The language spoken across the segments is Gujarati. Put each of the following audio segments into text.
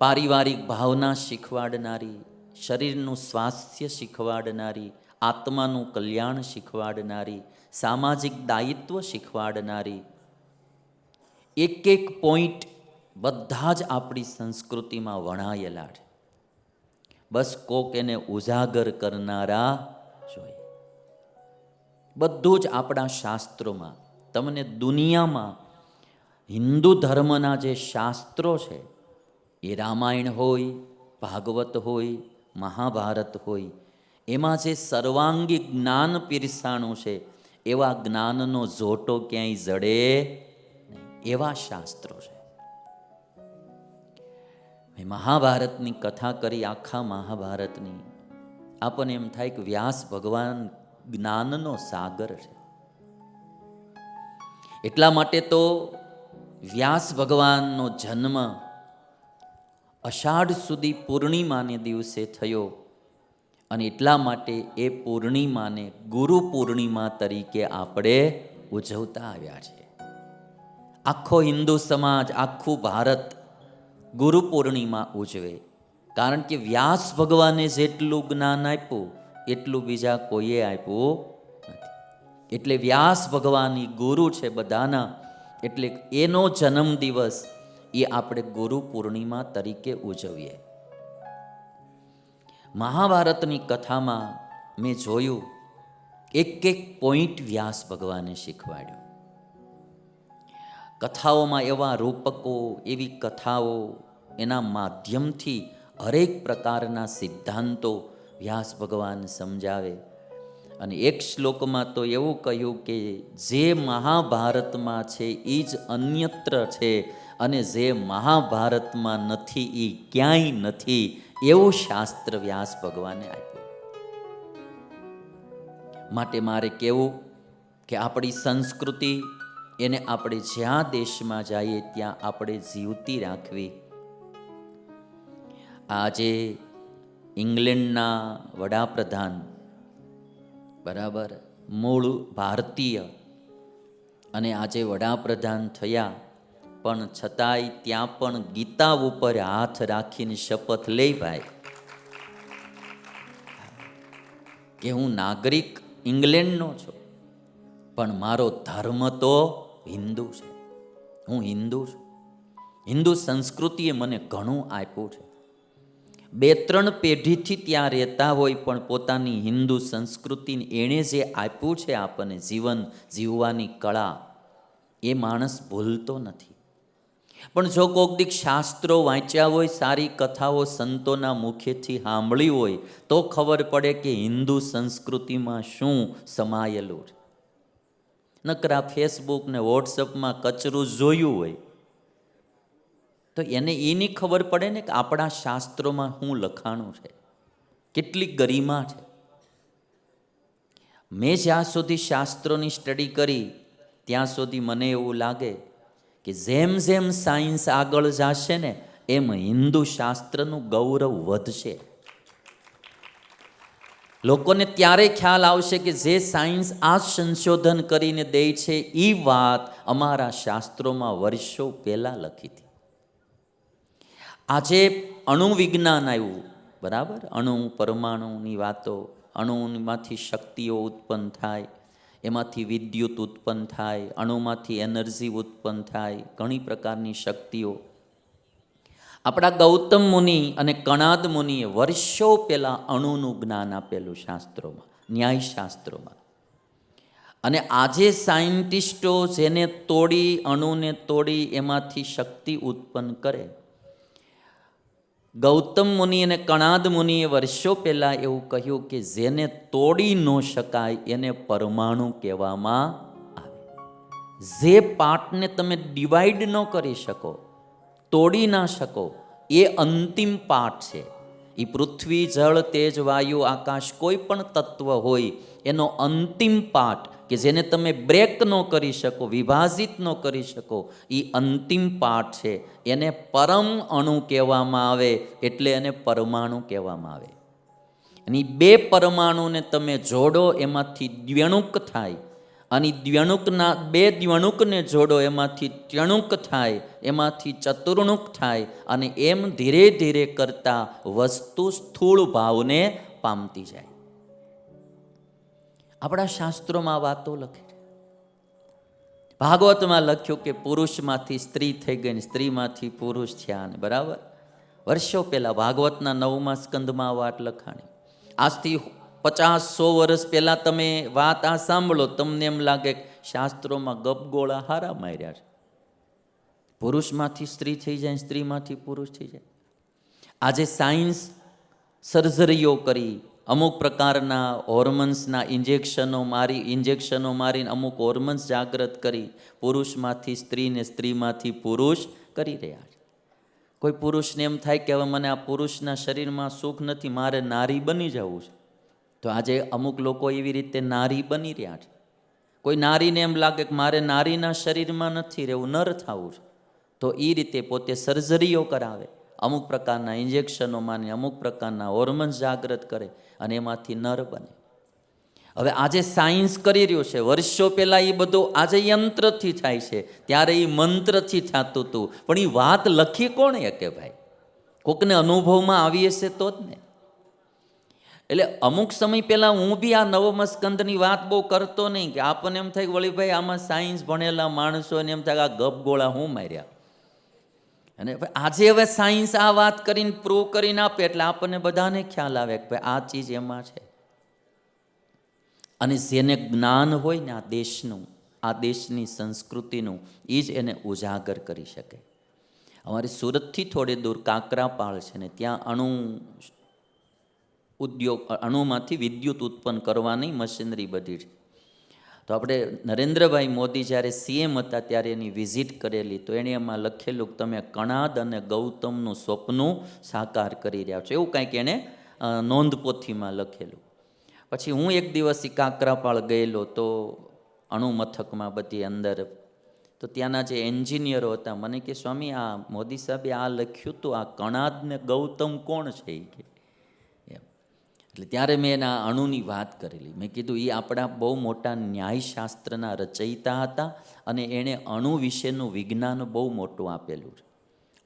પારિવારિક ભાવના શીખવાડનારી, શરીરનું સ્વાસ્થ્ય શીખવાડનારી, આત્માનું કલ્યાણ શીખવાડનારી, સામાજિક દાયિત્વ શીખવાડનારી. એક એક પોઈન્ટ બધા જ આપણી સંસ્કૃતિમાં વણાયેલા છે. બસ કોક એને ઉજાગર કરનારા જોઈએ. બધું જ આપણા શાસ્ત્રોમાં, તમને દુનિયામાં હિન્દુ ધર્મના જે શાસ્ત્રો છે એ રામાયણ હોય, ભાગવત હોય, મહાભારત હોય, એમાં જે સર્વાંગી જ્ઞાન પીરસાણું છે, એવા જ્ઞાનનો ઝોટો ક્યાંય જડે એવા શાસ્ત્રો છે. મહાભારતની કથા કરી, આખા મહાભારતની. આપણને એમ થાય કે વ્યાસ ભગવાન જ્ઞાનનો સાગર છે. એટલા માટે તો વ્યાસ ભગવાનનો જન્મ અષાઢ સુધી પૂર્ણિમાને દિવસે થયો અને એટલા માટે એ પૂર્ણિમાને ગુરુ પૂર્ણિમા તરીકે આપણે ઉજવતા આવ્યા છે. આખો હિન્દુ સમાજ, આખું ભારત ગુરુ પૂર્ણિમા ઉજવે. કારણ કે વ્યાસ ભગવાને જેટલું જ્ઞાન આપ્યું, એટલું બીજા કોઈએ આપ્યું નથી. એટલે વ્યાસ ભગવાનની ગુરુ છે બધાના, એટલે એનો જન્મદિવસ દિવસ એ આપણે ગુરુ પૂર્ણિમા તરીકે ઉજવીએ. મહાભારતની કથામાં મેં જોયું એક એક પોઈન્ટ વ્યાસ ભગવાને શીખવાડ્યું. કથાઓમાં એવા રૂપકો, એવી કથાઓ એના માધ્યમથી હરેક પ્રકારના સિદ્ધાંતો વ્યાસ ભગવાન સમજાવે. અને એક શ્લોકમાં તો એવું કહ્યું કે જે મહાભારતમાં છે એ જ અન્યત્ર છે અને જે મહાભારતમાં નથી એ ક્યાંય નથી, એવું શાસ્ત્ર વ્યાસ ભગવાને આપ્યું. માટે મારે કહેવું કે આપણી સંસ્કૃતિ એને આપણે જ્યાં દેશમાં જઈએ ત્યાં આપણે જીવતી રાખવી. આજે ઇંગ્લેન્ડના વડાપ્રધાન, બરાબર, મૂળ ભારતીય અને આજે વડાપ્રધાન થયા. પણ છતાંય ત્યાં પણ ગીતા ઉપર હાથ રાખીને શપથ લઈ ભાઈ કે હું નાગરિક ઇંગ્લેન્ડનો છું, પણ મારો ધર્મ તો હિન્દુ છે. હું હિન્દુ છું. હિન્દુ સંસ્કૃતિએ મને ઘણું આપ્યું છે. બે ત્રણ પેઢીથી ત્યાં રહેતા હોય પણ પોતાની હિન્દુ સંસ્કૃતિને એણે જે આપ્યું છે આપણને જીવન જીવવાની કળા, એ માણસ ભૂલતો નથી. પણ જો કોક દીક શાસ્ત્રો વાંચ્યા હોય, સારી કથાઓ સંતોના મુખેથી સાંભળી હોય, તો ખબર પડે કે હિન્દુ સંસ્કૃતિમાં શું સમાયેલું છે. નકરા ફેસબુક ને વોટ્સઅપમાં કચરું જોયું હોય, તો એને એની ખબર પડે ને કે આપણા શાસ્ત્રોમાં શું લખાણું છે, કેટલી ગરિમા છે. મેં જ્યાં સુધી શાસ્ત્રોની સ્ટડી કરી, ત્યાં સુધી મને એવું લાગે કે જેમ જેમ સાયન્સ આગળ જશે ને, એમ હિન્દુ શાસ્ત્રનું ગૌરવ વધશે. લોકોને ત્યારે ખ્યાલ આવશે કે જે સાયન્સ આ સંશોધન કરીને દે છે એ વાત અમારા શાસ્ત્રોમાં વર્ષો પહેલાં લખી હતી. આજે અણુવિજ્ઞાન આવ્યું, બરાબર? અણુ પરમાણુની વાતો, અણુમાંથી શક્તિઓ ઉત્પન્ન થાય. એમાંથી વિદ્યુત ઉત્પન્ન થાય, અણુમાંથી એનર્જી ઉત્પન્ન થાય, ઘણી પ્રકારની શક્તિઓ. આપણા ગૌતમ મુનિ અને કણાદ મુનિએ વર્ષો પહેલાં અણુનું જ્ઞાન આપેલું શાસ્ત્રોમાં ન્યાયશાસ્ત્રોમાં અને આજે સાયન્ટિસ્ટો જેને તોડી, અણુને તોડી એમાંથી શક્તિ ઉત્પન્ન કરે ગૌતમ મુનિ અને કણાદ મુનિએ વર્ષો પહેલાં એવું કહ્યું કે જેને તોડી ન શકાય એને પરમાણુ કહેવામાં આવે. જે પાર્ટને તમે ડિવાઈડ ન કરી શકો, તોડી ના શકો, એ અંતિમ પાઠ છે. એ પૃથ્વી, જળ, તેજ, વાયુ, આકાશ કોઈ પણ તત્વ હોય, એનો અંતિમ પાઠ કે જેને તમે બ્રેક ન કરી શકો, વિભાજિત ન કરી શકો એ અંતિમ પાઠ છે. એને પરમ અણુ કહેવામાં આવે, એટલે એને પરમાણુ કહેવામાં આવે. અને બે પરમાણુને તમે જોડો, એમાંથી દ્વ્યણુક થાય. અને દ્વ્યણુકના બે દ્વ્યણુકને જોડો, એમાંથી ત્રણુક થાય, એમાંથી ચતુર્ણુક થાય અને એમ ધીરે ધીરે કરતા વસ્તુ સ્થૂળ ભાવને પામતી જાય. આપણા શાસ્ત્રોમાં વાતો લખી ભાગવતમાં લખ્યું કે પુરુષમાંથી સ્ત્રી થઈ ગઈ ને સ્ત્રીમાંથી પુરુષ થયા ને, બરાબર? વર્ષો પહેલાં ભાગવતના નવમા સ્કંદમાં વાત લખાણી. આજથી પચાસ સો વર્ષ પહેલાં તમે વાત આ સાંભળો, તમને એમ લાગે શાસ્ત્રોમાં ગપગોળા હારા માર્યા છે. પુરુષમાંથી સ્ત્રી થઈ જાય, સ્ત્રીમાંથી પુરુષ થઈ જાય. આજે સાયન્સ સર્જરીઓ કરી, અમુક પ્રકારના હોર્મન્સના ઇન્જેક્શનો મારી ઇન્જેક્શનો મારીને અમુક હોર્મન્સ જાગૃત કરી, પુરુષમાંથી સ્ત્રીને સ્ત્રીમાંથી પુરુષ કરી રહ્યા છે. કોઈ પુરુષને એમ થાય કે હવે મને આ પુરુષના શરીરમાં સુખ નથી, મારે નારી બની જવું છે. તો આજે અમુક લોકો એવી રીતે નારી બની રહ્યા છે. કોઈ નારીને એમ લાગે કે મારે નારીના શરીરમાં નથી રહેવું, નર થવું છે. તો એ રીતે પોતે સર્જરીઓ કરાવે. અમુક પ્રકારના ઇન્જેક્શનો માને અમુક પ્રકારના હોર્મન્સ જાગૃત કરે અને એમાંથી નર બને. હવે આજે સાયન્સ કરી રહ્યું છે, વર્ષો પહેલાં એ બધું આજે યંત્રથી થાય છે. ત્યારે એ મંત્રથી થતું હતું પણ એ વાત લખી કોણે કે ભાઈ? કોકને અનુભવમાં આવી હશે તો જ ને. એટલે અમુક સમય પહેલાં હું બી આ નવમ સ્કંદની વાત બહુ કરતો નહીં કે આપણને એમ થાય કે વળીભાઈ, આમાં સાયન્સ ભણેલા માણસોને એમ થાય આ ગપગોળા હું માર્યા? અને આજે હવે સાયન્સ આ વાત કરીને પ્રૂવ કરીને આપે એટલે આપણને બધાને ખ્યાલ આવે કે ભાઈ આ ચીજ એમાં છે. અને જેને જ્ઞાન હોય ને આ દેશનું, આ દેશની સંસ્કૃતિનું, એ જ એને ઉજાગર કરી શકે. અમારી સુરતથી થોડે દૂર કાકરાપાળ છે ને, ત્યાં અણુ ઉદ્યોગ અણુમાંથી વિદ્યુત ઉત્પન્ન કરવાની મશીનરી બધી છે તો આપણે નરેન્દ્રભાઈ મોદી જ્યારે સીએમ હતા ત્યારે એની વિઝિટ કરેલી, તો એણે એમાં લખેલું કે તમે કણાદ અને ગૌતમનું સ્વપ્નું સાકાર કરી રહ્યા છો. એવું કાંઈક એણે નોંધપોથીમાં લખેલું. પછી હું એક દિવસ કાંકરાપાળ ગયેલો તો અણુ મથકમાં બધી અંદર, તો ત્યાંના જે એન્જિનિયરો હતા, મને કે, સ્વામી, આ મોદી સાહેબે આ લખ્યું તો, આ કણાદ ને ગૌતમ કોણ છે? એ કે એટલે ત્યારે મેં એના અણુની વાત કરેલી. મેં કીધું એ આપણા બહુ મોટા ન્યાયશાસ્ત્રના રચયિતા હતા અને એણે અણુ વિશેનું વિજ્ઞાન બહુ મોટું આપેલું છે.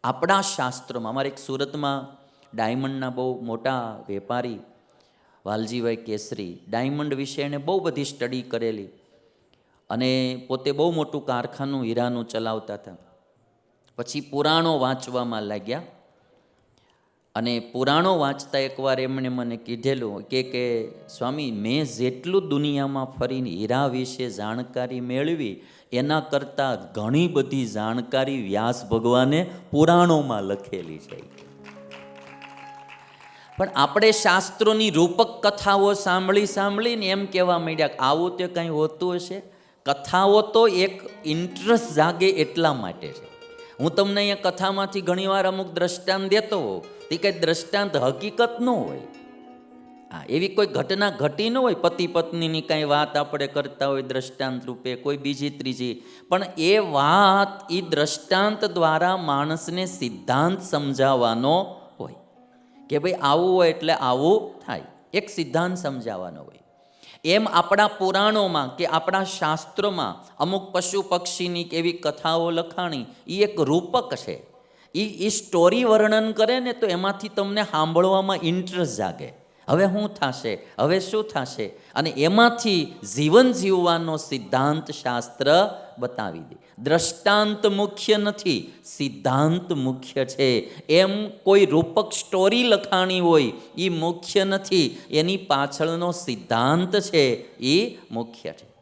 આપણા શાસ્ત્રોમાં, અમારે એક સુરતમાં ડાયમંડના બહુ મોટા વેપારી વાલજીભાઈ કેસરી ડાયમંડ વિશે એણે બહુ બધી સ્ટડી કરેલી અને પોતે બહુ મોટું કારખાનું હીરાનું ચલાવતા હતા. પછી પુરાણો વાંચવામાં લાગ્યા. અને પુરાણો વાંચતા એકવાર એમણે મને કીધેલું કે કે સ્વામી, મેં જેટલું દુનિયામાં ફરીને હીરા વિશે જાણકારી મેળવી, એના કરતાં ઘણી બધી જાણકારી વ્યાસ ભગવાને પુરાણોમાં લખેલી છે. પણ આપણે શાસ્ત્રોની રૂપક કથાઓ સાંભળી સાંભળીને એમ કહેવા માંડ્યા કે આવું તે કંઈ હોતું હશે? કથાઓ તો એક ઇન્ટરેસ્ટ જાગે એટલા માટે છે. હું તમને અહીંયા કથામાંથી ઘણીવાર અમુક દ્રષ્ટાંત દેતો હોઉં. તે કંઈ દ્રષ્ટાંત હકીકત ન હોય. હા એવી કોઈ ઘટના ઘટી ન હોય, પતિ પત્નીની કાંઈ વાત આપણે કરતા હોય દ્રષ્ટાંત રૂપે, કોઈ બીજી, ત્રીજી. પણ એ વાત એ દ્રષ્ટાંત દ્વારા માણસને સિદ્ધાંત સમજાવવાનો હોય. કે ભાઈ આવું હોય એટલે આવું થાય. એક સિદ્ધાંત સમજાવવાનો હોય. એમ આપણા પુરાણોમાં કે આપણા શાસ્ત્રોમાં અમુક પશુ પક્ષીની કે એવી કથાઓ લખાણી એ એક રૂપક છે. એ એ સ્ટોરી વર્ણન કરે ને તો એમાંથી તમને સાંભળવામાં ઇન્ટરેસ્ટ જાગે. હવે શું થશે? હવે શું થશે? અને એમાંથી જીવન જીવવાનો સિદ્ધાંત શાસ્ત્ર બતાવી દે. દ્રષ્ટાંત મુખ્ય નથી, સિદ્ધાંત મુખ્ય છે. એમ કોઈ રૂપક સ્ટોરી લખાણી હોય એ મુખ્ય નથી. એની પાછળનો સિદ્ધાંત છે એ મુખ્ય છે.